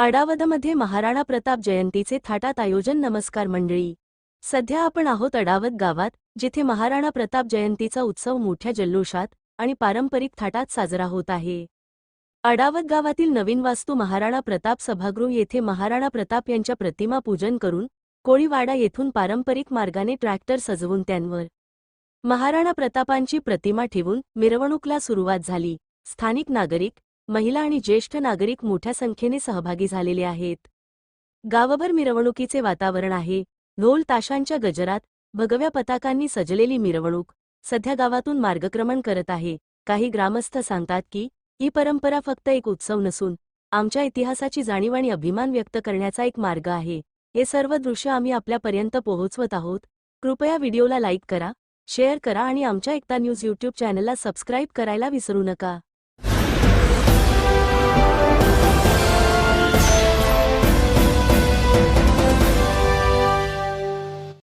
अडावदमध्ये महाराणा प्रताप जयंतीचे थाटात आयोजन नमस्कार मंडळी. सध्या आपण आहोत अडावत गावात जिथे महाराणा प्रताप जयंतीचा उत्सव मोठ्या जल्लोषात आणि पारंपरिक थाटात साजरा होत आहे. अडावत गावातील नवीन वास्तू महाराणा प्रताप सभागृह येथे महाराणा प्रताप यांच्या प्रतिमा पूजन करून कोळीवाडा येथून पारंपरिक मार्गाने ट्रॅक्टर सजवून त्यांवर महाराणा प्रतापांची प्रतिमा ठेवून मिरवणूकला सुरुवात झाली. स्थानिक नागरिक महिला आणि ज्येष्ठ नागरिक मोठ्या संख्येने सहभागी झालेले आहेत. गावभर मिरवणुकीचे वातावरण आहे. ढोल ताशांच्या गजरात भगव्या पताकांनी सजलेली मिरवणूक सध्या गावातून मार्गक्रमण करत आहे. काही ग्रामस्थ सांगतात की ही परंपरा फक्त एक उत्सव नसून आमच्या इतिहासाची जाणीव आणि अभिमान व्यक्त करण्याचा एक मार्ग आहे. हे सर्व दृश्य आम्ही आपल्यापर्यंत पोहोचवत आहोत. कृपया व्हिडिओला लाईक करा शेअर करा आणि आमच्या एकता न्यूज यूट्यूब चॅनलला सबस्क्राईब करायला विसरू नका.